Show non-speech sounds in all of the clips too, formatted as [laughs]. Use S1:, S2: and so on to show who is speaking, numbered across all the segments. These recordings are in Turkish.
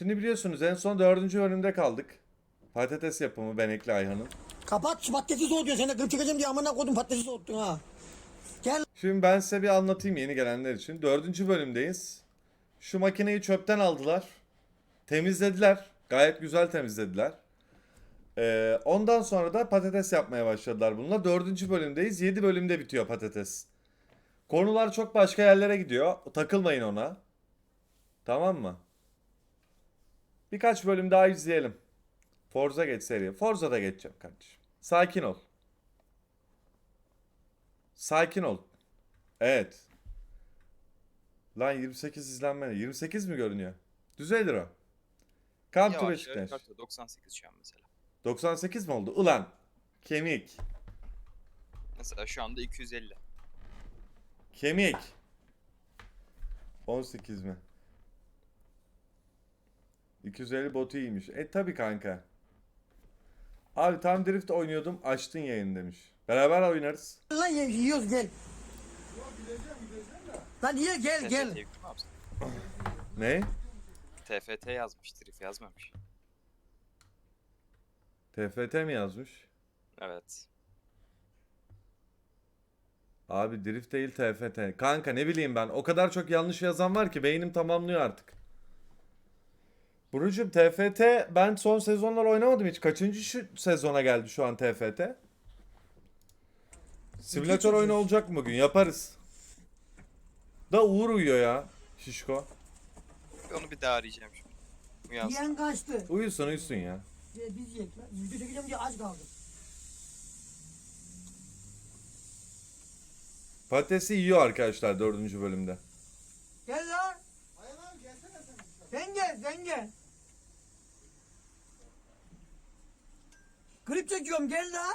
S1: Şimdi biliyorsunuz en son dördüncü bölümde kaldık. Patates yapımı Benekli Ayhan'ın.
S2: Kapat şu patatesi soğutuyor. Sen de kırıp çekeceğim diye amına koydum patatesi soğuttun ha. Gel
S1: Şimdi ben size bir anlatayım yeni gelenler için. Dördüncü bölümdeyiz. Şu makineyi çöpten aldılar. Temizlediler. Gayet güzel temizlediler. Ee, ondan sonra da patates yapmaya başladılar bununla. Dördüncü bölümdeyiz. Yedi bölümde bitiyor patates. Konular çok başka yerlere gidiyor. Takılmayın ona. Tamam mı? Birkaç bölüm daha izleyelim. Forza geç seri. Forza'da geçeceğim kardeşim. Sakin ol. Sakin ol. Evet. Lan 28 izlenme. 28 mi görünüyor? Düzelir o. To
S3: Yavaş artıyor. 98 şu an mesela.
S1: 98 mi oldu? Ulan. Kemik.
S3: Mesela şu anda 250.
S1: Kemik. 18 mi? 250 botu iyiymiş. E tabi kanka. Abi tam drift oynuyordum. Açtın yayın demiş. Beraber oynarız.
S2: lan ye- yiyoruz gel. Lan ye gel
S3: TFT
S2: gel.
S3: yüklü mü abi sen?
S1: Ne?
S3: TFT yazmış, Trif yazmamış.
S1: TFT mi yazmış?
S3: Evet.
S1: Abi drift değil TFT. Kanka ne bileyim ben. O kadar çok yanlış yazan var ki beynim tamamlıyor artık. Burucum TFT ben son sezonlar oynamadım hiç. Kaçıncı şu sezona geldi şu an TFT? Simülatör oyunu olacak mı bugün? Yaparız. Da Uğur uyuyor ya. Şişko.
S3: Onu bir daha arayacağım şimdi. Uyansın.
S2: Yiyen kaçtı.
S1: Uyusun uyusun ya.
S2: Biz yiyek lan. Video çekeceğim diye aç kaldım.
S1: Patatesi yiyor arkadaşlar dördüncü bölümde.
S2: Gel lan. Sen gel sen gel. Klip çekiyorum gel lan.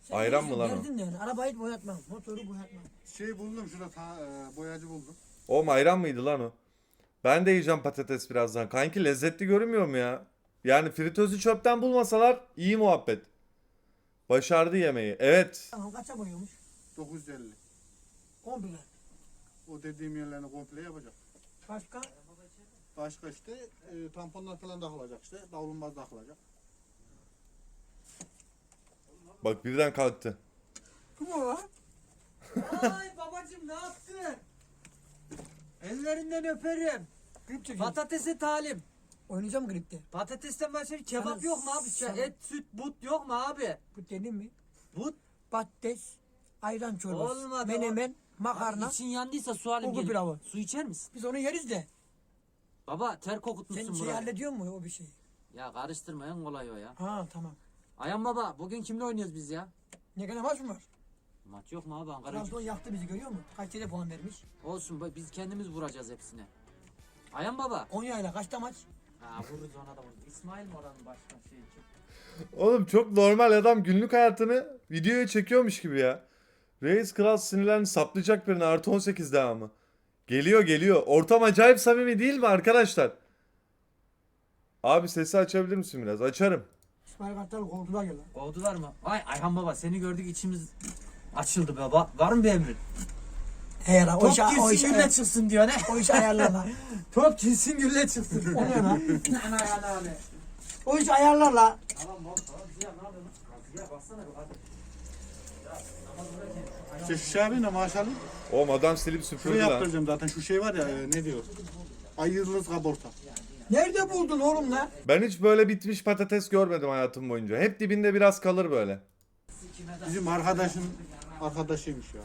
S2: Sen
S1: Ayran
S2: ne
S1: mı lan o?
S2: derdin ne? Arabayı boyatmam. Motoru boyatmam.
S4: Şey buldum şurada ta, e, boyacı buldum.
S1: O mayran mıydı lan o? Ben de yiyeceğim patates birazdan. Kanki lezzetli görünmüyor mu ya? Yani fritözü çöpten bulmasalar iyi muhabbet. Başardı yemeği. Evet.
S2: Tamam kaça boyuyormuş?
S4: 950.
S2: Komple.
S4: O dediğim yerlerini komple yapacak.
S2: Başka?
S4: Başka işte e, tamponlar falan takılacak işte. Davlumbaz takılacak.
S1: Bak birden kalktı.
S2: Kim o lan?
S5: Ay babacım ne yaptın? Ellerinden öperim.
S2: Klip çekiyorum.
S5: Patatese talim.
S2: Oynayacağım klipte.
S5: Patatesten başka bir kebap
S2: Sana-
S5: yok mu abi?
S2: sana-
S5: Et, süt, but yok mu abi?
S2: Bu dedim mi?
S5: But.
S2: Patates, ayran çorbası,
S5: Olmadı,
S2: menemen, makarna.
S5: İçin yandıysa su alayım
S2: Bulgur
S5: gelin.
S2: pilavı.
S5: Su içer misin?
S2: Biz onu yeriz de.
S5: Baba ter kokutmuşsun
S2: Sen şey
S5: burayı.
S2: hallediyor mu o bir şey?
S5: Ya karıştırma en kolay o ya.
S2: Ha tamam.
S5: Ayhan baba bugün kimle oynuyoruz biz ya?
S2: Ne kadar maç mı var?
S5: Maç yok mu abi Ankara
S2: Trabzon yaktı bizi görüyor musun? Kaç kere puan vermiş?
S5: Olsun biz kendimiz vuracağız hepsine. Ayhan baba.
S2: Konya ile kaçta maç?
S5: Ha vururuz ona da vururuz. İsmail mi oranın başkan şey için?
S1: Oğlum çok normal adam günlük hayatını videoya çekiyormuş gibi ya. Reis Kral sinirlerini saplayacak birine artı 18 devamı. Geliyor geliyor. Ortam acayip samimi değil mi arkadaşlar? Abi sesi açabilir misin biraz? Açarım.
S2: İsmail Kartal kovdular ya lan.
S5: Kovdular mı? Ay Ayhan baba seni gördük içimiz açıldı baba. Var mı bir emrin?
S2: He ya lan o
S5: Top
S2: iş, o
S5: girsin
S2: iş,
S5: gülle çıksın diyor ne?
S2: o iş ayarlar lan. [laughs]
S5: Top girsin gülle çıksın.
S2: O ne lan? [laughs]
S5: Ana ya abi.
S2: O iş ayarlar lan.
S5: Tamam bak tamam Ziya ne yapıyorsun? Ziya baksana bir hadi.
S4: İşte şu şey abi ne maaş alayım?
S1: O adam silip
S4: Şunu
S1: süpürdü lan.
S4: yaptıracağım zaten şu şey var ya e, ne diyor? Ay yıldız kaborta.
S2: Nerede buldun oğlum lan?
S1: Ben hiç böyle bitmiş patates görmedim hayatım boyunca. Hep dibinde biraz kalır böyle.
S4: Bizim arkadaşın arkadaşıymış ya.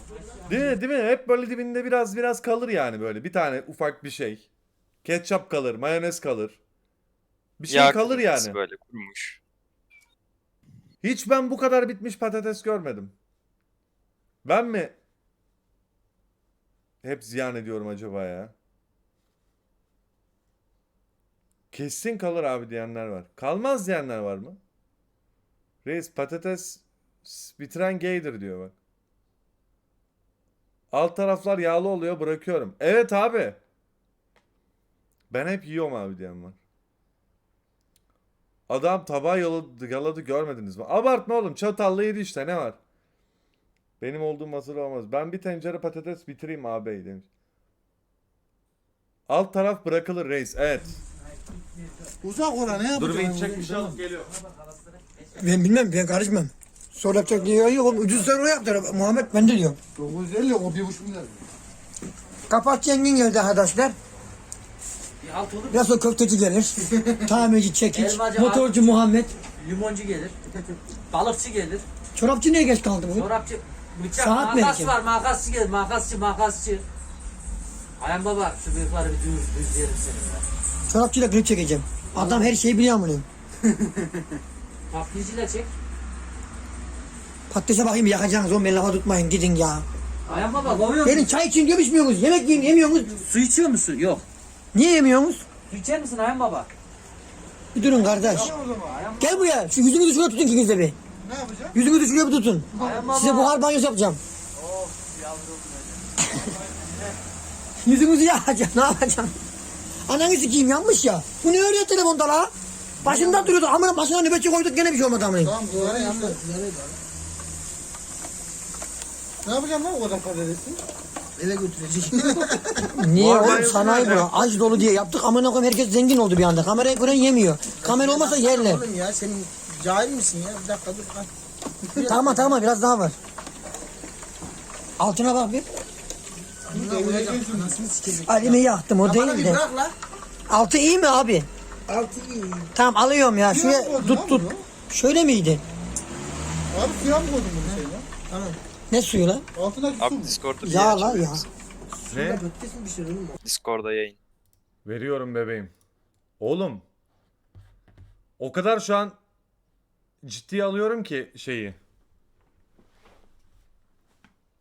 S1: Değil mi? Değil mi? Hep böyle dibinde biraz biraz kalır yani böyle. Bir tane ufak bir şey. Ketçap kalır, mayonez kalır. Bir şey
S3: Yağ
S1: kalır
S3: kırıntısı
S1: yani.
S3: Böyle kurumuş.
S1: Hiç ben bu kadar bitmiş patates görmedim. Ben mi hep ziyan ediyorum acaba ya? Kesin kalır abi diyenler var. Kalmaz diyenler var mı? Reis patates bitiren gaydir diyor bak. Alt taraflar yağlı oluyor bırakıyorum. Evet abi. Ben hep yiyorum abi diyen var. Adam tabağı yaladı, yaladı görmediniz mi? Abartma oğlum çatalla yedi işte ne var? Benim olduğum hazır olmaz. Ben bir tencere patates bitireyim ağabey demiş. Alt taraf bırakılır reis. Evet.
S4: Uzak ora ne
S1: Dur bir içecek bir şey alıp geliyor.
S2: Ben bilmem ben karışmam. Sonra yapacak diyor yok oğlum ucuz sonra yaptır. Muhammed ben de diyorum.
S4: 950 o bir buçuk milyar.
S2: Kapat yengin geldi arkadaşlar.
S5: Bir alt olur.
S2: Biraz sonra köfteci gelir. [laughs] Tamirci çekiç.
S5: Elmacı,
S2: Motorcu Muhammed.
S5: Limoncu gelir. Balıkçı gelir.
S2: Çorapçı niye geç kaldı bugün?
S5: Çorapçı. Bıçak,
S2: Saat
S5: makas var. Makasçı gelir. Makasçı, makasçı. Ayhan baba şu bıyıkları bir düz düz yerim senin ya.
S2: Çorapçıyla klip çekeceğim. Adam her şeyi biliyor amına.
S5: Taklitçiyle [laughs] çek.
S2: Patatese bakayım yakacaksınız oğlum beni lafa tutmayın gidin ya.
S5: Ayhan baba kovuyor musun?
S2: Çay için diyor içmiyorsunuz. Yemek yiyin yemiyorsunuz.
S5: Su içiyor musun? Yok.
S2: Niye yemiyorsunuz?
S5: Su içer misin Ayhan baba?
S2: Bir durun kardeş. Gel buraya. Şu yüzünüzü şuraya tutun ikiniz de bir.
S4: Ne yapacağım?
S2: Yüzünüzü şuraya bir tutun. Size buhar banyosu yapacağım. Yüzünüzü yakacağım. Ne yapacağım? Ananı sikeyim yanmış ya. Bu ne öyle telefonda la? Başında duruyordu. Amına başına nöbetçi koyduk gene bir şey olmadı amına.
S4: Tamam doğru yandı. Ne yapacağım lan o kadar patatesi? Eve götüreceğim. [laughs]
S2: Niye oğlum sanayi bu. Aç dolu diye yaptık. Amına koyayım herkes zengin oldu bir anda. Kamerayı kuran yemiyor. Kamera olmasa yerler.
S6: Oğlum ya senin cahil misin ya? Bir dakika dur. Ha.
S2: tamam tamam biraz daha var. Altına bak bir.
S6: Anasını sikecek.
S2: Alimi yaktım o
S6: Bana
S2: değil de.
S6: bırak la.
S2: Altı iyi mi abi?
S6: Altı iyi.
S2: Tamam alıyorum ya. Şuraya
S4: koydun
S2: tut
S4: lan
S2: tut.
S4: bunu?
S2: Şöyle miydi?
S4: Abi suya mı koydun bunu şeyle?
S6: Tamam.
S2: Ne suyu lan?
S4: Altındaki su
S3: Abi
S4: mu?
S3: Discord'da bir
S2: Ya
S3: yer
S2: la
S3: açabilir
S2: ya.
S1: Ne?
S6: Oğlum?
S3: Discord'da yayın.
S1: Veriyorum bebeğim. Oğlum. O kadar şu an ciddiye alıyorum ki şeyi.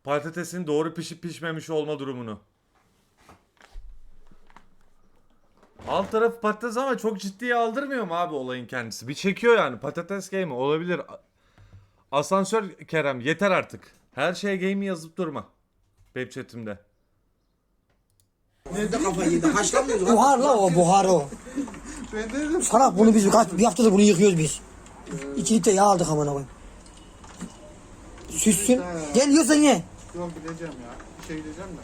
S1: Patatesin doğru pişip pişmemiş olma durumunu. Alt tarafı patates ama çok ciddiye aldırmıyor mu abi olayın kendisi? Bir çekiyor yani patates game olabilir. Asansör Kerem yeter artık. Her şeye game yazıp durma. Web chatimde.
S6: Nerede kafayı yedi? Haşlamıyoruz. lan.
S2: Buhar la o buhar o. Salak bunu biz kaç bir haftadır bunu yıkıyoruz biz. İki litre yağ aldık amına koyayım. Süssün. Gel yiyorsan ye.
S4: Yok gideceğim ya. Bir şey gideceğim de.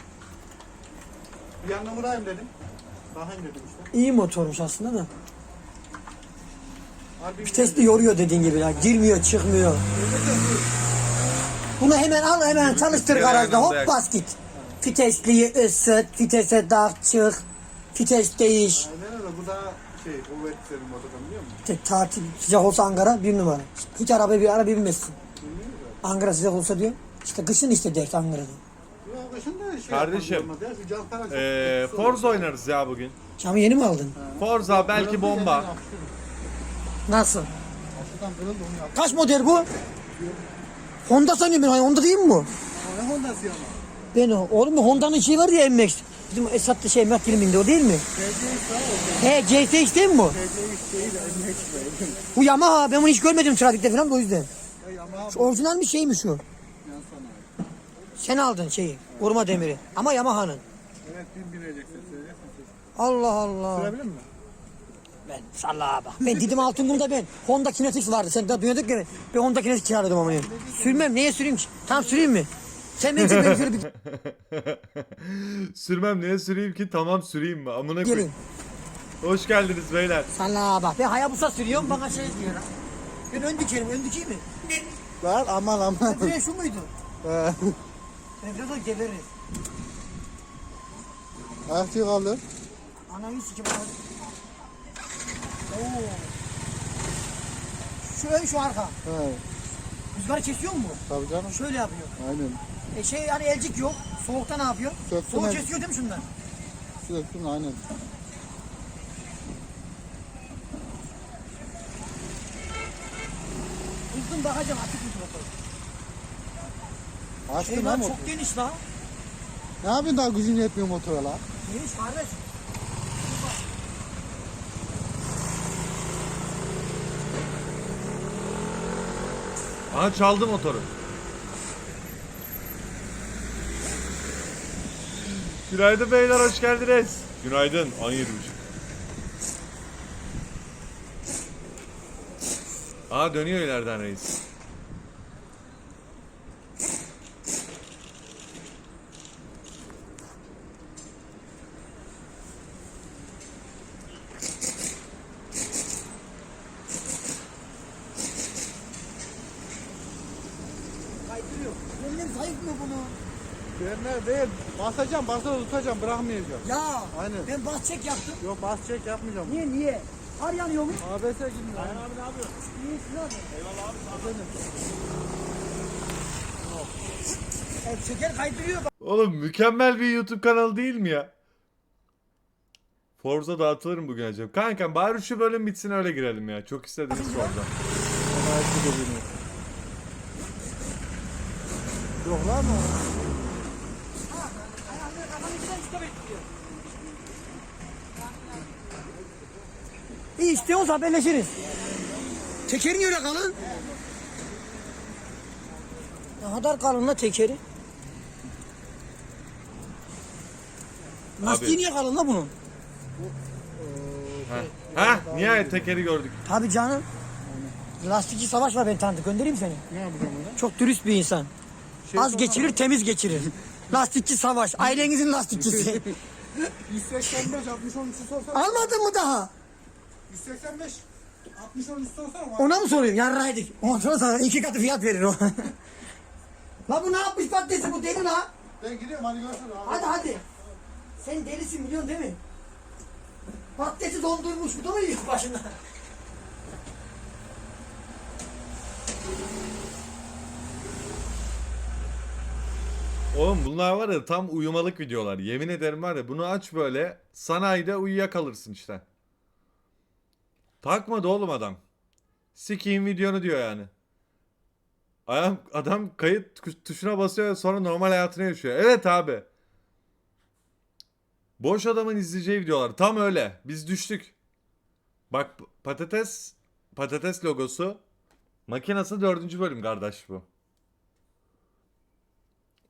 S4: Bir yanına vurayım dedim. Bakayım dedim işte.
S2: İyi motormuş aslında da.
S4: Abi bir
S2: Vitesli yoruyor dediğin gibi ya. Girmiyor çıkmıyor. Bunu hemen al hemen çalıştır garajda hop bas git. Vitesliyi ısıt, vitese tak çık. Vites değiş.
S4: Aynen öyle. Bu da şey kuvvet senin motordan biliyor musun?
S2: Tatil sıcak olsa Ankara bir numara. Hiç araba bir ara binmezsin. Ankara sıcak olsa diyor. İşte kışın işte dert Ankara'da.
S4: Kışın da şey
S1: Kardeşim,
S4: çok-
S1: Ee,
S4: çok-
S1: Forza oynarız ya bugün.
S2: Camı yeni mi aldın?
S1: Forza belki bomba.
S2: Nasıl?
S4: Şuradan kırıldı onu yaptım.
S2: Kaç model bu? Honda sanıyorum ben. Honda değil mi bu?
S4: Ne Honda'sı ya?
S2: Ben. Oğlum Honda'nın şeyi var ya MX. Bizim Esat'ta şey Mert filminde o değil mi? He CSX değil mi bu? Bu Yamaha. Ben bunu hiç görmedim trafikte falan da o yüzden.
S4: Ya Yamaha
S2: Şu orijinal mi şey mi şu?
S4: yan.
S2: Sen aldın şeyi. Koruma demiri. Ama Yamaha'nın.
S4: Evet bin bineceksin. Söyleyeceksin.
S2: Allah Allah.
S4: Sürebilir mi?
S2: Ben sallaha bak. Ben dedim altın bunda ben. Honda Kinetics vardı. Sen daha dünyada gibi. Ben Honda Kinetics kiraladım ama. Sürmem. Neye süreyim ki? Tam süreyim mi? Ben şöyle bir
S1: Sürmem neye süreyim ki? Tamam süreyim mi? Amına
S2: gelin.
S1: koyayım. Hoş geldiniz beyler.
S2: Sallaha bak. Ben Hayabusa sürüyorum. Bana şey diyor. ha. Ben ön dikerim. Ön dikeyim mi?
S4: Lan aman aman.
S2: Fren şu muydu? Ben biraz da gebeririz.
S4: Ayakçıyı kaldır.
S2: Ananı sikim abi. Oo. Şu ön şu arka.
S4: He.
S2: Rüzgarı kesiyor mu?
S4: Tabii canım.
S2: Şöyle yapıyor.
S4: Aynen.
S2: E şey hani elcik yok. Soğukta ne yapıyor?
S4: Söktüm
S2: Soğuk
S4: el-
S2: kesiyor değil mi şunlar?
S4: Sürekli aynen.
S2: Kızdım bakacağım açık mı motor?
S4: Açtın
S2: Şey
S4: lan
S2: lan
S4: motor.
S2: çok geniş la.
S4: Ne yapıyorsun daha gücün yetmiyor motora la?
S2: Geniş kardeş.
S1: Aha çaldı motoru. Günaydın beyler hoş geldiniz. Günaydın 17.30. Aa dönüyor ileriden reis. Kaydırıyor. Elleri zayıf mı bunu?
S4: Frenler değil. Basacağım, basılı tutacağım, bırakmayacağım.
S2: Ya
S4: Aynen.
S2: ben bas çek yaptım.
S4: Yok bas çek yapmayacağım.
S2: Niye niye? Har yanıyor mu?
S4: ABS gidin. Aynen abi ne yapıyorsun?
S2: İyisin abi. Evet, şeker kaydırıyor bak.
S1: Oğlum mükemmel bir YouTube kanalı değil mi ya? Forza dağıtılırım bugün acaba. Kankam bari şu bölüm bitsin öyle girelim ya. Çok istediniz Forza.
S4: Yok lan mı?
S2: İyi istiyoruz haberleşiriz. Tekerin öyle kalın. Ne kadar kalın la tekeri? Lastiği niye kalın la bunun?
S1: Ha, nihayet tekeri gördük.
S2: Tabii canım. Lastikçi Savaş var ben tanıdık göndereyim seni.
S4: Ne yapacağım?
S2: Çok dürüst bir insan. Az geçirir temiz geçirir. [laughs] Lastikçi Savaş. Ailenizin lastikçisi.
S4: 185, 60, 13 sorsana.
S2: Almadın mı daha?
S4: 185, 60, 13 sorsana.
S2: Ona mı soruyorsun? Yarraydık. Ondan sonra iki katı fiyat verir o. [laughs] la bu ne yapmış patatesi bu deli la.
S4: Ben gidiyorum hadi görüşürüz abi.
S2: Hadi hadi. Sen delisin biliyorsun değil mi? Patatesi dondurmuş bu da mı yiyor başında?
S1: Oğlum bunlar var ya tam uyumalık videolar. Yemin ederim var ya bunu aç böyle sanayide uyuyakalırsın işte. Takmadı oğlum adam. Sikiyim videonu diyor yani. Adam, adam kayıt tuş- tuşuna basıyor sonra normal hayatını yaşıyor. Evet abi. Boş adamın izleyeceği videolar. Tam öyle. Biz düştük. Bak patates patates logosu. Makinası dördüncü bölüm kardeş bu.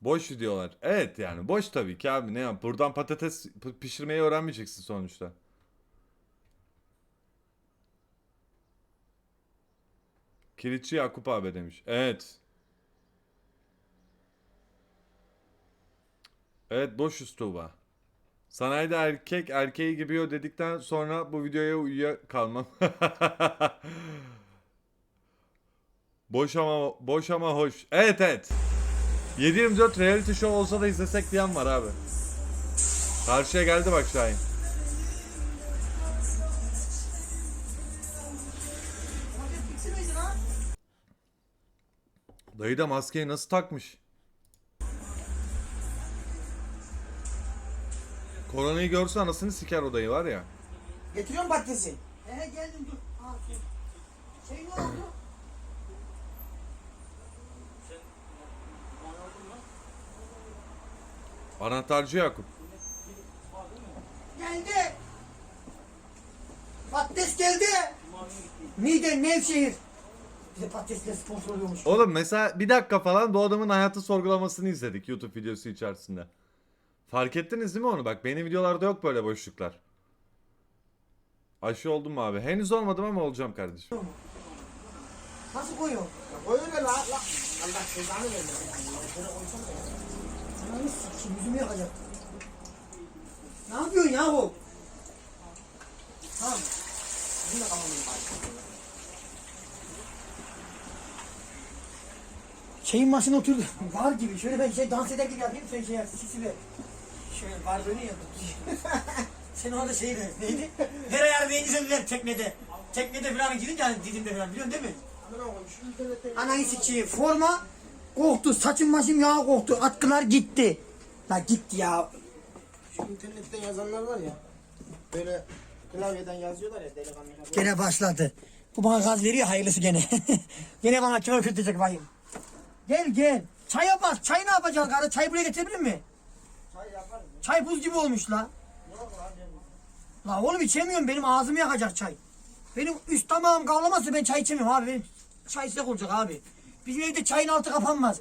S1: Boş videolar. Evet yani boş tabii ki abi. Ne yap? Buradan patates pişirmeyi öğrenmeyeceksin sonuçta. Kilitçi Yakup abi demiş. Evet. Evet boşuz Tuğba. Sanayide erkek erkeği gibi o dedikten sonra bu videoya uyuya kalmam. [laughs] boş ama boş ama hoş. Evet evet. 724 reality show olsa da izlesek diyen var abi. Karşıya geldi bak Şahin. Dayı da maskeyi nasıl takmış? Koronayı görse anasını siker o dayı var ya.
S2: Getiriyorum patatesi. He geldim dur. Ha, şey. şey ne oldu?
S1: Anahtarcı Yakup.
S2: Geldi. Patates geldi. Mide Nevşehir. Bize patatesle sponsor oluyormuş.
S1: Oğlum mesela bir dakika falan bu adamın hayatı sorgulamasını izledik YouTube videosu içerisinde. Fark ettiniz değil mi onu? Bak benim videolarda yok böyle boşluklar. Aşı oldum mu abi? Henüz olmadım ama olacağım kardeşim.
S2: Nasıl koyuyor?
S6: Koy öyle la la. Allah cezanı vermesin.
S2: Ananı sikeyim yüzümü yakacak. Ne yapıyorsun yahu? Tamam. Bunu da kalalım bari. Şeyin başına oturdu. Var gibi. Şöyle ben şey dans eder gibi yapayım. Sen şey yap. Sisi ver. Şöyle var böyle ya. [laughs] Sen orada şey ver. Neydi? Her ayar beğenirsen ver teknede. Teknede falan gidince hani didimde falan biliyorsun değil mi? Ananı sikeyim. Forma koktu. Saçım başım yağ koktu. Atkılar gitti. La gitti ya.
S6: şu internetten yazanlar var ya. Böyle klavyeden yazıyorlar ya delikanlı.
S2: Gene başladı. Bu bana gaz veriyor hayırlısı gene. [laughs] gene bana kör kütecek bayım. Gel gel. Çaya bas. Çay ne yapacaksın karı? Çay buraya getirebilir mi?
S6: Çay yaparız.
S2: Çay buz gibi olmuş la.
S6: Yok abi.
S2: La oğlum içemiyorum. Benim ağzımı yakacak çay. Benim üst damağım kavlaması ben çay içemiyorum abi. Benim çay sıcak olacak abi. Bizim evde çayın altı kapanmaz.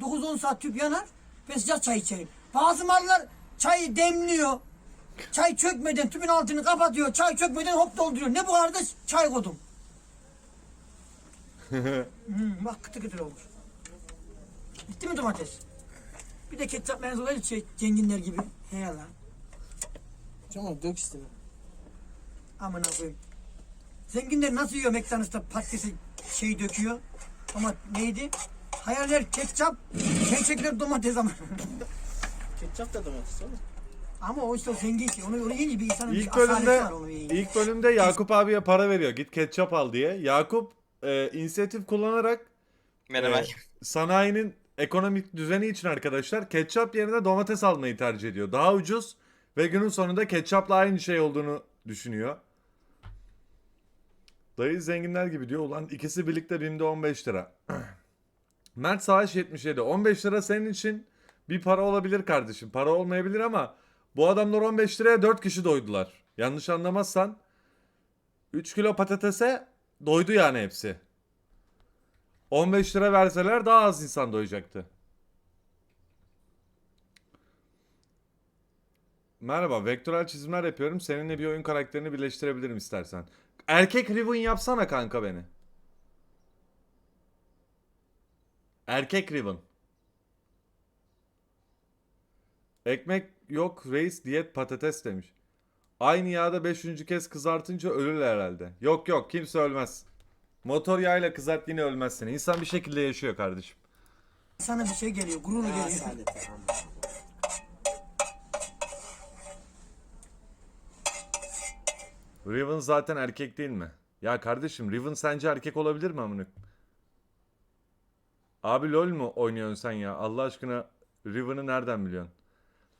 S2: 9-10 saat tüp yanar. Ben sıcak çay içerim. Bazı mallar çayı demliyor. Çay çökmeden tüpün altını kapatıyor. Çay çökmeden hop dolduruyor. Ne bu arada çay kodum. [laughs] hmm, bak kıtır kıtır olmuş. Bitti mi domates? Bir de ketçap menzola şey, cenginler gibi. He lan.
S6: Tamam dök isteme.
S2: Amına koyayım. Zenginler nasıl yiyor McDonald's'ta patatesi şey döküyor. Ama neydi? Hayaller ketçap, Gerçekler domates ama.
S6: Ketçap da domates oğlum.
S2: ama o işte o zengin ki. Onu, onu yiyince bir insanın
S1: İlk
S2: bir asaleti
S1: bölümde
S2: var onu yiyince.
S1: ilk bölümde Yakup abiye para veriyor. Git ketçap al diye. Yakup e, inisiyatif kullanarak
S3: Menemen.
S1: e, sanayinin ekonomik düzeni için arkadaşlar ketçap yerine domates almayı tercih ediyor. Daha ucuz ve günün sonunda ketçapla aynı şey olduğunu düşünüyor. Dayı zenginler gibi diyor. Ulan ikisi birlikte BİM'de 15 lira. [clears throat] Mert Savaş 77. 15 lira senin için bir para olabilir kardeşim. Para olmayabilir ama bu adamlar 15 liraya 4 kişi doydular. Yanlış anlamazsan 3 kilo patatese doydu yani hepsi. 15 lira verseler daha az insan doyacaktı. Merhaba, vektörel çizimler yapıyorum. Seninle bir oyun karakterini birleştirebilirim istersen. Erkek Riven yapsana kanka beni. Erkek Riven. Ekmek yok reis diyet patates demiş. Aynı yağda 5. kez kızartınca ölür herhalde. Yok yok kimse ölmez. Motor yağıyla kızart yine ölmezsin. İnsan bir şekilde yaşıyor kardeşim.
S2: Sana bir şey geliyor. Gurur geliyor.
S6: saadet ya, aman.
S1: Riven zaten erkek değil mi? Ya kardeşim Riven sence erkek olabilir mi amına? Abi LoL mu oynuyorsun sen ya? Allah aşkına Riven'ı nereden biliyorsun?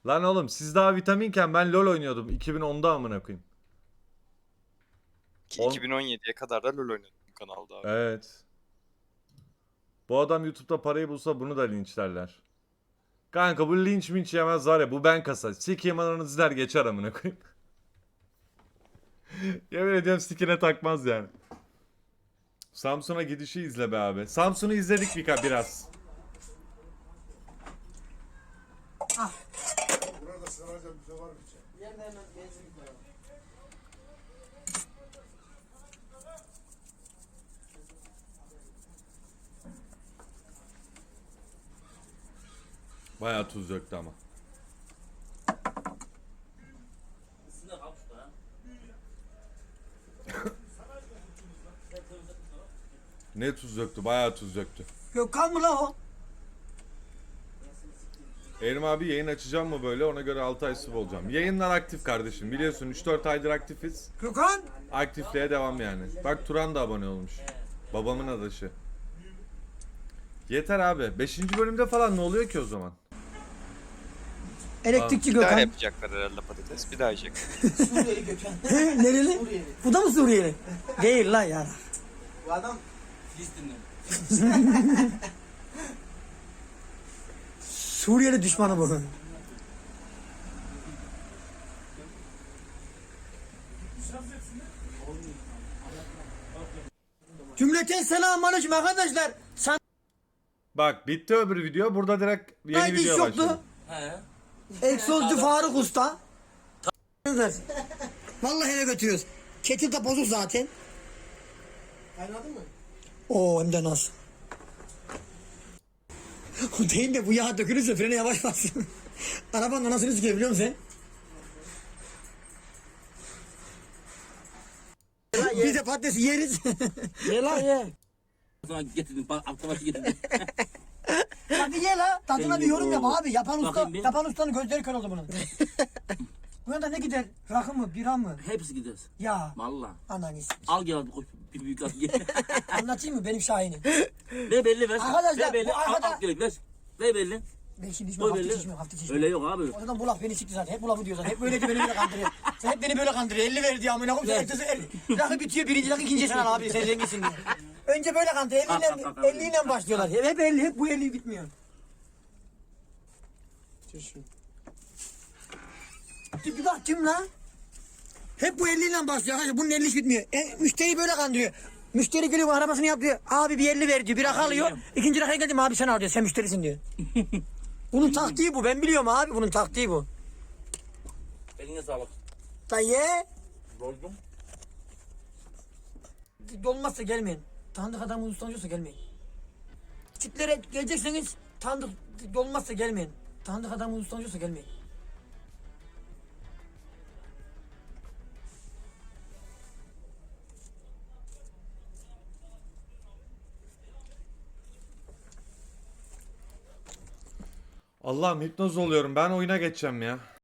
S1: Lan oğlum siz daha vitaminken ben LoL oynuyordum 2010'da amına koyayım.
S3: Ki
S1: On-
S3: 2017'ye kadar da LoL oynadım kanalda abi.
S1: Evet. Bu adam YouTube'da parayı bulsa bunu da linçlerler. Kanka bu linç minç yemez var ya bu ben kasa. Sikiyim ananızı der geçer amına koyayım. [laughs] Yemin ediyorum sikine takmaz yani. Samsun'a gidişi izle be abi. Samsun'u izledik bir biraz.
S6: Var.
S1: Bayağı tuz döktü ama.
S5: Üstüne kalk şurada ha.
S1: Ne tuz döktü? Bayağı tuz döktü.
S2: Gökhan mı la o?
S1: Erim abi yayın açacağım mı böyle ona göre 6 ay sub olacağım. Yayınlar aktif kardeşim biliyorsun 3-4 aydır aktifiz.
S2: Gökhan.
S1: Aktifliğe devam yani. Bak Turan da abone olmuş. Babamın adaşı. Yeter abi. 5. bölümde falan ne oluyor ki o zaman?
S2: Elektrikçi
S3: Bir daha
S2: Gökhan.
S3: yapacaklar herhalde patates. Bir daha yiyecek. [laughs]
S6: Suriyeli Gökhan.
S2: Nereli?
S6: Suriyeli.
S2: Bu da mı Suriyeli? Değil lan ya.
S6: Bu adam
S5: Filistinli.
S2: Suriyeli düşmanı bu. Cümleten selamun aleyküm arkadaşlar. Sana
S1: Bak bitti öbür video. Burada direkt yeni
S2: iş
S1: video
S2: yoktu.
S1: başladı.
S5: He.
S2: Egzozcu Faruk Usta. Vallahi eve götürüyoruz. Ketil de bozuk zaten.
S6: kaynadı mı?
S2: Oo hem de nasıl. O değil de bu yağ dökülürse frene yavaş bassın. [laughs] Arabanın anasını sikiyor biliyor musun sen? Biz de patates yeriz. [laughs] ye [laughs] lan ye.
S5: Sonra getirdim. Bak aklıma getirdim.
S2: Hadi ye la. Tadına bir yorum yap abi. Yapan usta,
S5: Bakayım bir.
S2: yapan ustanın gözleri kör oldu bunun. Bu yanda ne gider? Rakı mı, bira mı?
S5: Hepsi gideriz.
S2: Ya
S5: Valla.
S2: ananız.
S5: Al gel koş bir büyük at ye. [laughs]
S2: Anlatayım mı benim şahini?
S5: Ver belli ver.
S2: Arkadaşlar,
S5: ver belli.
S2: bu
S5: Al,
S2: arkada-
S5: al gerek ver. Ver belli.
S2: Ben şimdi içmiyorum, hafta
S5: belli.
S2: içmiyorum, hafta içmiyorum.
S5: Öyle yok abi.
S2: O zaman bu laf beni sikti zaten. Hep bu lafı diyor zaten. Hep böyle de beni böyle kandırıyor. [laughs] Sen hep beni böyle kandırıyor. 50 ver diyor amına koyayım. Sen ertesi el. Rakı bitiyor. Birinci rakı ikinci sen al abi. Sen zenginsin diye. Önce böyle kandırıyor. 50 ile,
S5: Kalk, kalk, kalk.
S2: 50 ile başlıyorlar. Hep, hep 50. Hep bu 50 bitmiyor.
S6: Çeşim.
S2: Bir bak kim lan? Hep bu 50 ile başlıyor arkadaşlar. Bunun 50 bitmiyor. E, müşteri böyle kandırıyor. Müşteri geliyor arabasını yapıyor. Abi bir 50 ver diyor. Bir rakı alıyor. İkinci rakıya geldim abi sen al diyor. Sen müşterisin diyor. [laughs] bunun taktiği bu. Ben biliyorum abi. Bunun taktiği bu.
S5: Eline sağlık.
S2: Lan ye.
S5: Doldum.
S2: Dolmazsa gelmeyin. Tanıdık adam ustanıyorsa gelmeyin. Çitlere gelecekseniz tanıdık dolmazsa gelmeyin. Tanıdık adam ustanıyorsa gelmeyin.
S1: Allah'ım hipnoz oluyorum. Ben oyuna geçeceğim ya.